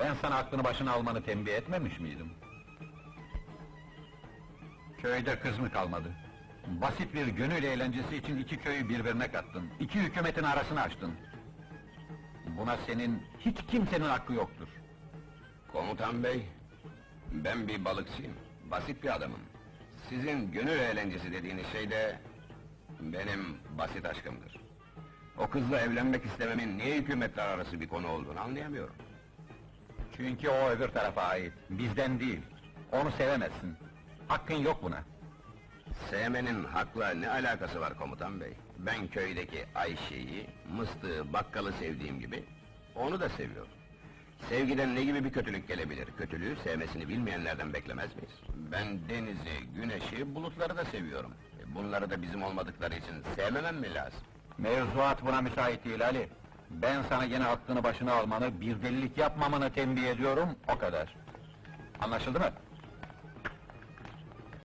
Ben sana aklını başına almanı tembih etmemiş miydim? Köyde kız mı kalmadı? Basit bir gönül eğlencesi için iki köyü birbirine kattın. İki hükümetin arasını açtın. Buna senin, hiç kimsenin hakkı yoktur. Komutan bey, ben bir balıkçıyım, basit bir adamım. Sizin gönül eğlencesi dediğiniz şey de... ...benim basit aşkımdır. O kızla evlenmek istememin niye hükümetler arası bir konu olduğunu anlayamıyorum. Çünkü o öbür tarafa ait, bizden değil. Onu sevemezsin. Hakkın yok buna. Sevmenin hakla ne alakası var komutan bey? Ben köydeki Ayşe'yi, Mıstığı, Bakkal'ı sevdiğim gibi... ...onu da seviyorum. Sevgiden ne gibi bir kötülük gelebilir? Kötülüğü sevmesini bilmeyenlerden beklemez miyiz? Ben denizi, güneşi, bulutları da seviyorum. E, Bunları da bizim olmadıkları için sevmemem mi lazım? Mevzuat buna müsait değil Ali. Ben sana gene aklını başına almanı, bir delilik yapmamanı tembih ediyorum, o kadar. Anlaşıldı mı?